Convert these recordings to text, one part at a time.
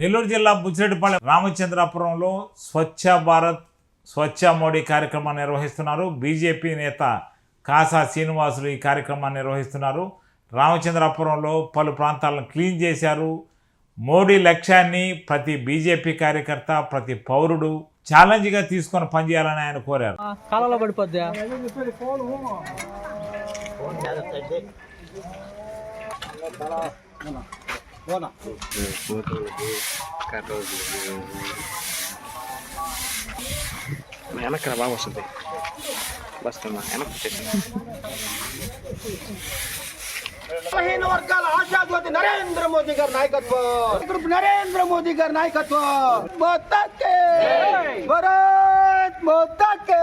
నెల్లూరు జిల్లా బుచ్చిరెడ్డిపల్లి రామచంద్రాపురంలో స్వచ్ఛ భారత్ స్వచ్ఛ మోడీ కార్యక్రమాన్ని నిర్వహిస్తున్నారు. బీజేపీ నేత కాసా శ్రీనివాసులు ఈ కార్యక్రమాన్ని నిర్వహిస్తున్నారు. రామచంద్రాపురంలో పలు ప్రాంతాలను క్లీన్ చేశారు. మోడీ లక్ష్యాన్ని ప్రతి బీజేపీ కార్యకర్త ప్రతి పౌరుడు ఛాలెంజ్గా తీసుకొని పనిచేయాలని ఆయన కోరారు. కాలంలో పడిపోద్దా? వెనక్కి బాగా వస్తుంది బస్ కన్నా వెనక్కి వచ్చేసింది బలహీన వర్గాల ఆశాజ్యోతి నరేంద్ర మోదీ గారి నాయకత్వం. నరేంద్ర మోదీ గారి నాయకత్వం. మోతాకే భారత్ మోతాకే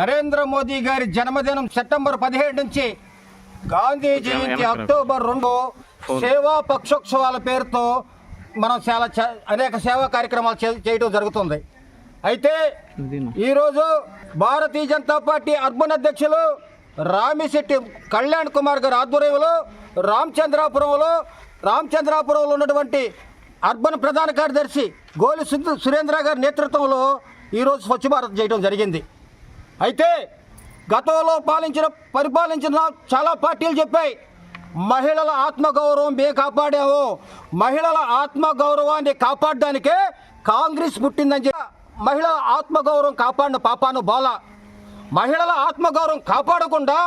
నరేంద్ర మోదీ గారి జన్మదినం సెప్టెంబర్ పదిహేడు నుంచి గాంధీ జయంతి అక్టోబర్ రెండు సేవా పక్షోత్సవాల పేరుతో మనం చాలా అనేక సేవా కార్యక్రమాలు చే- చేయడం జరుగుతుంది. అయితే ఈరోజు భారతీయ జనతా పార్టీ అర్బన్ అధ్యక్షులు రామిశెట్టి కళ్యాణ్ కుమార్ గారి ఆధ్వర్యంలో రామచంద్రాపురంలో రామచంద్రాపురంలో ఉన్నటువంటి అర్బన్ ప్రధాన కార్యదర్శి గోలి సురేంద్ర గారి నేతృత్వంలో ఈరోజు స్వచ్ఛ భారత్ చేయడం జరిగింది. అయితే గతంలో పాలించిన పరిపాలించిన చాలా పార్టీలు చెప్పాయి. మహిళల ఆత్మగౌరవం మేము కాపాడాము. మహిళల ఆత్మగౌరవాన్ని కాపాడడానికే కాంగ్రెస్ పుట్టిందని చెప్పి మహిళల ఆత్మగౌరవం కాపాడిన పాపాను బాల. మహిళల ఆత్మగౌరవం కాపాడకుండా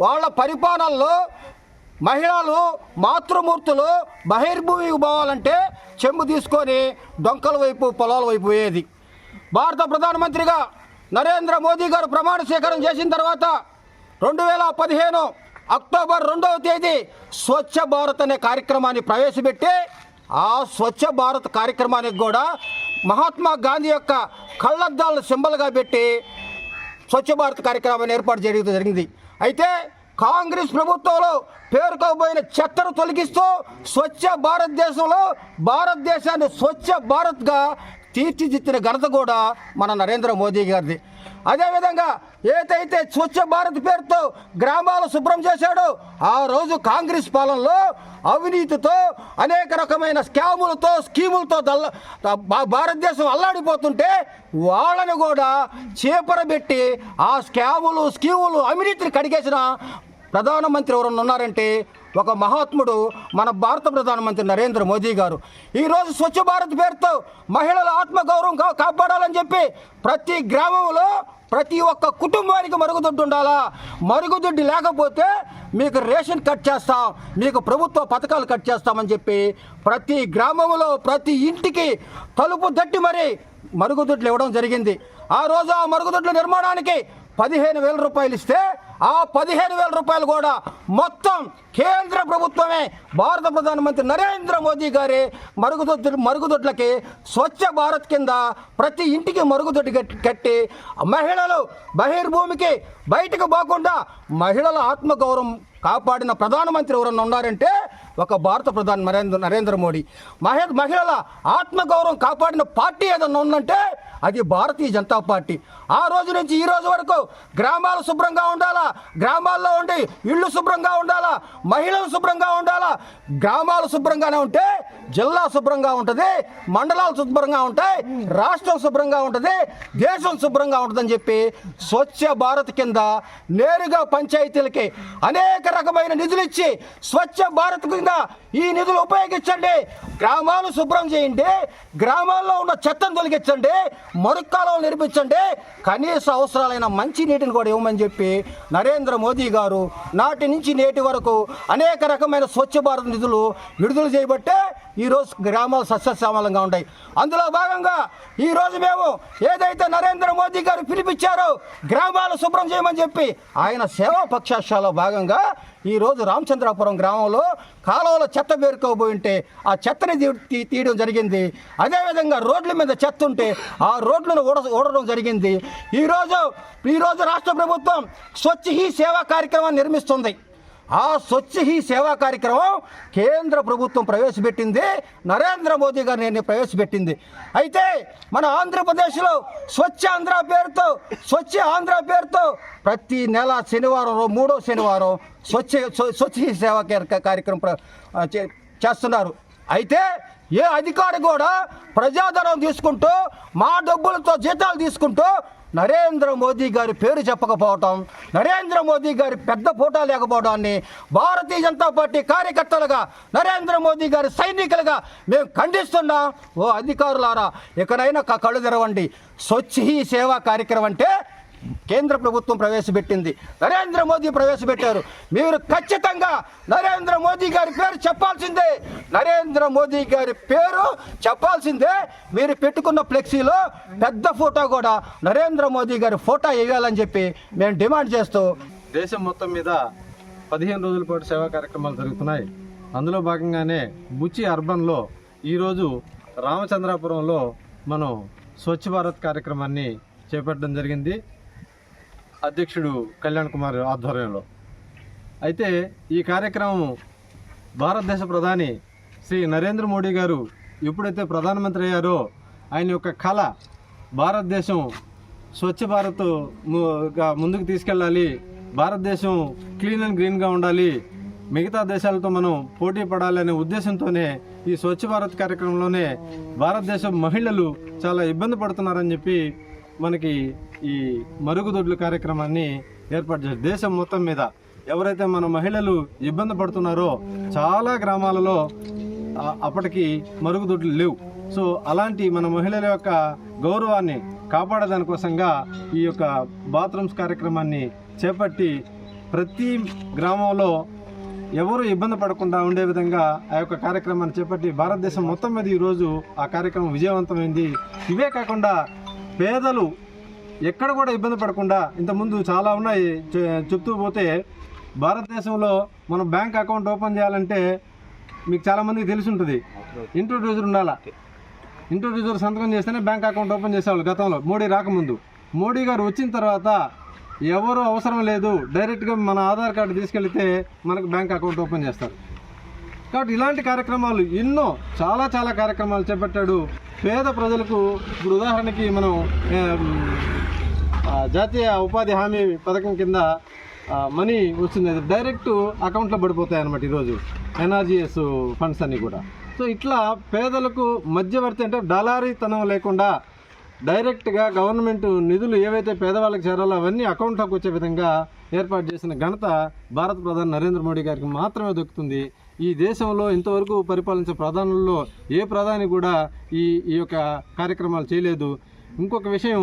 వాళ్ళ పరిపాలనలో మహిళలు మాతృమూర్తులు బహిర్భూమికి పోవాలంటే చెంబు తీసుకొని డొంకల వైపు పొలాల వైపు పోయేది. భారత ప్రధానమంత్రిగా నరేంద్ర మోదీ గారు ప్రమాణ స్వీకారం చేసిన తర్వాత రెండు వేల పదిహేను అక్టోబర్ రెండవ తేదీ స్వచ్ఛ భారత్ అనే కార్యక్రమాన్ని ప్రవేశపెట్టి ఆ స్వచ్ఛ భారత్ కార్యక్రమానికి కూడా మహాత్మా గాంధీ యొక్క కళ్ళద్దాలను సింబల్గా పెట్టి స్వచ్ఛ భారత్ కార్యక్రమాన్ని ఏర్పాటు చేయడం జరిగింది. అయితే కాంగ్రెస్ ప్రభుత్వంలో పేర్కోబోయిన చెత్తను తొలగిస్తూ స్వచ్ఛ భారతదేశంలో భారతదేశాన్ని స్వచ్ఛ భారత్గా తీర్చిదిద్దిన ఘనత కూడా మన నరేంద్ర మోదీ గారిది. అదేవిధంగా ఏదైతే స్వచ్ఛ భారత్ పేరుతో గ్రామాలు శుభ్రం చేశాడో ఆ రోజు కాంగ్రెస్ పాలనలో అవినీతితో అనేక రకమైన స్కాములతో స్కీములతో దల్ల భారతదేశం అల్లాడిపోతుంటే వాళ్ళని కూడా చేపరబెట్టి ఆ స్కాములు స్కీములు అవినీతిని కడిగేసిన ప్రధానమంత్రి ఎవరన్నా ఉన్నారంటే ఒక మహాత్ముడు మన భారత ప్రధానమంత్రి నరేంద్ర మోదీ గారు. ఈరోజు స్వచ్ఛ భారత్ పేరుతో మహిళల ఆత్మగౌరవం కాపాడాలని చెప్పి ప్రతి గ్రామంలో ప్రతి ఒక్క కుటుంబానికి మరుగుదొడ్డు ఉండాలా? మరుగుదొడ్డి లేకపోతే మీకు రేషన్ కట్ చేస్తాం మీకు ప్రభుత్వ పథకాలు కట్ చేస్తామని చెప్పి ప్రతి గ్రామంలో ప్రతి ఇంటికి తలుపు తట్టి మరి మరుగుదొడ్లు ఇవ్వడం జరిగింది. ఆ రోజు ఆ మరుగుదొడ్ల నిర్మాణానికి పదిహేను వేల రూపాయలు ఇస్తే ఆ పదిహేను వేల రూపాయలు కూడా మొత్తం కేంద్ర ప్రభుత్వమే. భారత ప్రధానమంత్రి నరేంద్ర మోదీ గారి మరుగుదొడ్డు మరుగుదొడ్లకి స్వచ్ఛ భారత్ కింద ప్రతి ఇంటికి మరుగుదొడ్డి కట్టి- కట్టి మహిళలు బహిర్భూమికి బయటకు పోకుండా మహిళల ఆత్మగౌరవం కాపాడిన ప్రధానమంత్రి ఎవరన్నా ఉన్నారంటే ఒక భారత ప్రధాని నరేంద్ర నరేంద్ర మోడీ. మహి మహిళల ఆత్మగౌరవం కాపాడిన పార్టీ ఏదన్నా ఉందంటే అది భారతీయ జనతా పార్టీ. ఆ రోజు నుంచి ఈ రోజు వరకు గ్రామాలు శుభ్రంగా ఉండాలా? గ్రామాల్లో ఉండి ఇళ్ళు శుభ్రంగా ఉండాలా? మహిళలు శుభ్రంగా ఉండాలా? గ్రామాలు శుభ్రంగానే ఉంటే జిల్లా శుభ్రంగా ఉంటుంది మండలాలు శుభ్రంగా ఉంటాయి రాష్ట్రం శుభ్రంగా ఉంటుంది దేశం శుభ్రంగా ఉంటుందని చెప్పి స్వచ్ఛ భారత్ కింద నేరుగా పంచాయతీలకి అనేక రకమైన నిధులు ఇచ్చి స్వచ్ఛ భారత్ కింద ఈ నిధులు ఉపయోగించండి. గ్రామాలు శుభ్రం చేయండి. గ్రామాల్లో ఉన్న చెత్తను తొలగించండి. మరుక్కాలను నిర్మించండి. కనీస అవసరాలైన మంచి నీటిని కూడా ఇవ్వమని చెప్పి నరేంద్ర మోదీ గారు నాటి నుంచి నేటి వరకు అనేక రకమైన స్వచ్ఛ భారత్ నిధులు విడుదల చేయబట్టే ఈరోజు గ్రామాలు సస్యశ్యామలంగా ఉంటాయి అందులో భాగంగా ఈరోజు మేము ఏదైతే నరేంద్ర మోదీ గారు పిలిపించారో గ్రామాలు శుభ్రం చేయమని చెప్పి ఆయన సేవా పక్షాశాలో భాగంగా ఈరోజు రామచంద్రాపురం గ్రామంలో కాలువలో చెత్త పేరుకోబోయి ఉంటే ఆ చెత్తని తీయడం జరిగింది. అదేవిధంగా రోడ్ల మీద చెత్త ఉంటే ఆ రోడ్లను ఊడ ఊడడం జరిగింది. ఈరోజు ఈరోజు రాష్ట్ర ప్రభుత్వం స్వచ్ఛ హీ సేవా కార్యక్రమాన్ని నిర్మిస్తుంది. ఆ స్వచ్ఛ హీ సేవా కార్యక్రమం కేంద్ర ప్రభుత్వం ప్రవేశపెట్టింది. నరేంద్ర మోదీ గారు నేను ప్రవేశపెట్టింది. అయితే మన ఆంధ్రప్రదేశ్లో స్వచ్ఛ ఆంధ్ర పేరుతో స్వచ్ఛ ఆంధ్ర పేరుతో ప్రతి నెల శనివారం మూడో శనివారం స్వచ్ఛ స్వచ్ఛ హీ సేవా కార్యక్రమం చే- చేస్తున్నారు. అయితే ఏ అధికారి కూడా ప్రజాధనం తీసుకుంటూ మా డబ్బులతో జీతాలు తీసుకుంటూ నరేంద్ర మోదీ గారి పేరు చెప్పకపోవటం నరేంద్ర మోదీ గారి పెద్ద ఫోటో లేకపోవడాన్ని భారతీయ జనతా పార్టీ కార్యకర్తలుగా నరేంద్ర మోదీ గారి సైనికులుగా మేము ఖండిస్తున్నాం. ఓ అధికారులారా ఇకనైనా కళ్ళు తెరవండి. స్వచ్ఛ సేవా కార్యక్రమం అంటే కేంద్ర ప్రభుత్వం ప్రవేశపెట్టింది. నరేంద్ర మోదీ ప్రవేశపెట్టారు. మీరు ఖచ్చితంగా నరేంద్ర మోదీ గారి పేరు చెప్పాల్సిందే. నరేంద్ర మోదీ గారి పేరు చెప్పాల్సిందే. మీరు పెట్టుకున్న ఫ్లెక్సీలో పెద్ద ఫోటో కూడా నరేంద్ర మోదీ గారి ఫోటో వేయాలని చెప్పి మేము డిమాండ్ చేస్తూ దేశం మొత్తం మీద పదిహేను రోజుల పాటు సేవా కార్యక్రమాలు జరుగుతున్నాయి. అందులో భాగంగానే బుచ్చి అర్బన్లో ఈరోజు రామచంద్రాపురంలో మనం స్వచ్ఛ భారత్ కార్యక్రమాన్ని చేపట్టడం జరిగింది. అధ్యక్షుడు కళ్యాణ్ కుమార్ ఆధ్వర్యంలో. అయితే ఈ కార్యక్రమం భారతదేశ ప్రధాని శ్రీ నరేంద్ర మోడీ గారు ఎప్పుడైతే ప్రధానమంత్రి అయ్యారో ఆయన యొక్క కళ భారతదేశం స్వచ్ఛ భారత్ ముందుకు తీసుకెళ్ళాలి భారతదేశం క్లీన్ అండ్ గ్రీన్గా ఉండాలి మిగతా దేశాలతో మనం పోటీ పడాలి అనే ఉద్దేశంతోనే ఈ స్వచ్ఛ భారత్ కార్యక్రమంలోనే భారతదేశం మహిళలు చాలా ఇబ్బంది పడుతున్నారని చెప్పి మనకి ఈ మరుగుదొడ్ల కార్యక్రమాన్ని ఏర్పాటు చేశారు. దేశం మొత్తం మీద ఎవరైతే మన మహిళలు ఇబ్బంది పడుతున్నారో చాలా గ్రామాలలో అప్పటికి మరుగుదొడ్లు లేవు. సో అలాంటి మన మహిళల యొక్క గౌరవాన్ని కాపాడదాని కోసంగా ఈ యొక్క బాత్రూమ్స్ కార్యక్రమాన్ని చేపట్టి ప్రతి గ్రామంలో ఎవరు ఇబ్బంది పడకుండా ఉండే విధంగా ఆ యొక్క కార్యక్రమాన్ని చేపట్టి భారతదేశం మొత్తం మీద ఈరోజు ఆ కార్యక్రమం విజయవంతమైంది. ఇవే కాకుండా పేదలు ఎక్కడ కూడా ఇబ్బంది పడకుండా ఇంతకుముందు చాలా ఉన్నాయి. చె- చెప్తూ పోతే భారతదేశంలో మనం బ్యాంక్ అకౌంట్ ఓపెన్ చేయాలంటే మీకు చాలామందికి తెలిసి ఉంటుంది. ఇంట్రొడ్యూసర్ ఉండాలా? ఇంట్రొడ్యూసర్ సంతకం చేస్తేనే బ్యాంక్ అకౌంట్ ఓపెన్ చేసేవాళ్ళు గతంలో. మోడీ రాకముందు. మోడీ గారు వచ్చిన తర్వాత ఎవరు అవసరం లేదు. డైరెక్ట్గా మన ఆధార్ కార్డు తీసుకెళ్తే మనకు బ్యాంక్ అకౌంట్ ఓపెన్ చేస్తారు. కాబట్టి ఇలాంటి కార్యక్రమాలు ఎన్నో చాలా చాలా కార్యక్రమాలు చేపట్టాడు. పేద ప్రజలకు ఇప్పుడు ఉదాహరణకి మనం జాతీయ ఉపాధి హామీ పథకం కింద మనీ వస్తుంది. అది డైరెక్ట్ అకౌంట్లో పడిపోతాయి అనమాట ఈరోజు. ఎన్ఆర్జీఎస్ ఫండ్స్ అన్నీ కూడా. సో ఇట్లా పేదలకు మధ్యవర్తి అంటే డలారీతనం లేకుండా డైరెక్ట్గా గవర్నమెంట్ నిధులు ఏవైతే పేదవాళ్ళకి చేరాలో అవన్నీ అకౌంట్లోకి వచ్చే విధంగా ఏర్పాటు చేసిన ఘనత భారత ప్రధాని నరేంద్ర మోడీ గారికి మాత్రమే దక్కుతుంది. ఈ దేశంలో ఇంతవరకు పరిపాలించే ప్రధానుల్లో ఏ ప్రధాని కూడా ఈ ఈ యొక్క కార్యక్రమాలు చేయలేదు. ఇంకొక విషయం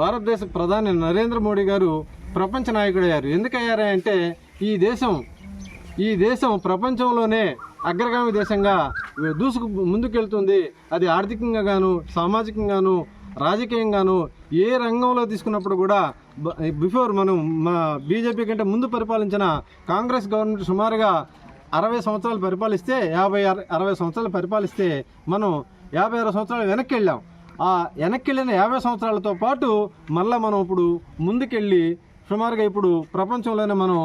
భారతదేశ ప్రధాని నరేంద్ర మోడీ గారు ప్రపంచ నాయకుడయ్యారు. ఎందుకయ్యారా అంటే ఈ దేశం ఈ దేశం ప్రపంచంలోనే అగ్రగామి దేశంగా దూసుకు ముందుకెళ్తుంది. అది ఆర్థికంగా గాను సామాజికంగాను రాజకీయంగాను ఏ రంగంలో తీసుకున్నప్పుడు కూడా బిఫోర్ మనం మా బీజేపీ కంటే ముందు పరిపాలించిన కాంగ్రెస్ గవర్నమెంట్ సుమారుగా అరవై సంవత్సరాలు పరిపాలిస్తే యాభై అరవై సంవత్సరాలు పరిపాలిస్తే మనం యాభై ఆరు సంవత్సరాలు వెనక్కి వెళ్ళాం ఆ వెనక్కి వెళ్ళిన యాభై సంవత్సరాలతో పాటు మళ్ళీ మనం ఇప్పుడు ముందుకెళ్ళి సుమారుగా ఇప్పుడు ప్రపంచంలోనే మనం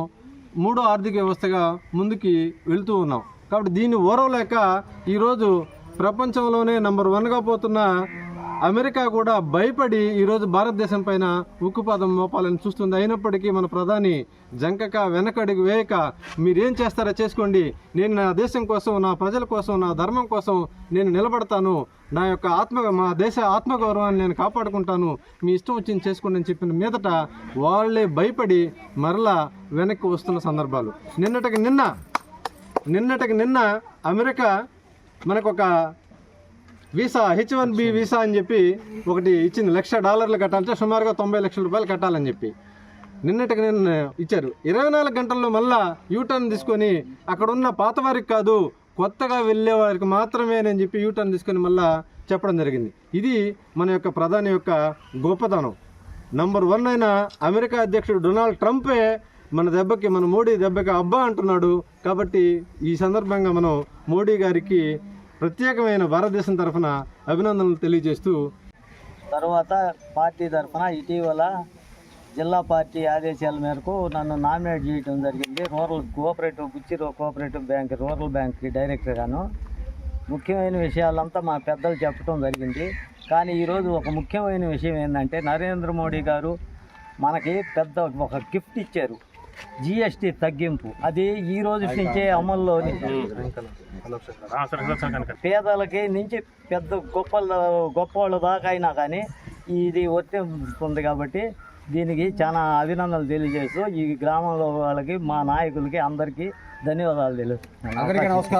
మూడో ఆర్థిక వ్యవస్థగా ముందుకి వెళ్తూ ఉన్నాం. కాబట్టి దీన్ని ఓరవలేక ఈరోజు ప్రపంచంలోనే నంబర్ వన్గా పోతున్న అమెరికా కూడా భయపడి ఈరోజు భారతదేశం పైన ఉక్కుపాదం మోపాలని చూస్తుంది. అయినప్పటికీ మన ప్రధాని జంకక వెనకడుగు వేయక మీరేం చేస్తారో చేసుకోండి. నేను నా దేశం కోసం నా ప్రజల కోసం నా ధర్మం కోసం నేను నిలబడతాను. నా యొక్క ఆత్మ మా దేశ ఆత్మగౌరవాన్ని నేను కాపాడుకుంటాను. మీ ఇష్టం వచ్చింది చేసుకోండి అని చెప్పిన మీదట వాళ్ళే భయపడి మరలా వెనక్కి వస్తున్న సందర్భాలు. నిన్నటికి నిన్న నిన్నటికి నిన్న అమెరికా మనకొక visa H one B visa అని చెప్పి ఒకటి ఇచ్చింది. లక్ష డాలర్లు కట్టాలంటే సుమారుగా తొంభై లక్షల రూపాయలు కట్టాలని చెప్పి. నిన్నటికి నిన్న ఇచ్చారు. ఇరవై నాలుగు గంటల్లో మళ్ళా యూటర్న్ తీసుకొని అక్కడ ఉన్న పాత వారికి కాదు కొత్తగా వెళ్ళే వారికి మాత్రమే అని చెప్పి యూటర్న్ తీసుకొని మళ్ళా చెప్పడం జరిగింది. ఇది మన యొక్క ప్రధాని యొక్క గొప్పతనం. నంబర్ వన్ అయిన అమెరికా అధ్యక్షుడు డొనాల్డ్ ట్రంపే మన దెబ్బకి మన మోడీ దెబ్బకి అబ్బా అంటున్నాడు. కాబట్టి ఈ సందర్భంగా మనం మోడీ గారికి ప్రత్యేకమైన భారతదేశం తరఫున అభినందనలు తెలియజేస్తూ తర్వాత పార్టీ తరఫున ఇటీవల జిల్లా పార్టీ ఆదేశాల మేరకు నన్ను నామినేట్ చేయడం జరిగింది. రూరల్ కోఆపరేటివ్ బుచ్చిరో కోఆపరేటివ్ బ్యాంక్ రూరల్ బ్యాంక్కి డైరెక్టర్గాను ముఖ్యమైన విషయాలంతా మా పెద్దలు చెప్పడం జరిగింది. కానీ ఈరోజు ఒక ముఖ్యమైన విషయం ఏంటంటే నరేంద్ర మోడీ గారు మనకి పెద్ద ఒక గిఫ్ట్ ఇచ్చారు. జిఎస్టి తగ్గింపు. అది ఈ రోజు నుంచే అమల్లో పేదలకి నుంచి పెద్ద గొప్ప గొప్ప వాళ్ళ దాకా అయినా కానీ ఇది వర్తిస్తుంది కాబట్టి దీనికి చాలా అభినందనలు తెలియజేస్తూ ఈ గ్రామంలో వాళ్ళకి మా నాయకులకి అందరికీ ధన్యవాదాలు తెలుసు అందరికీ నమస్కారం.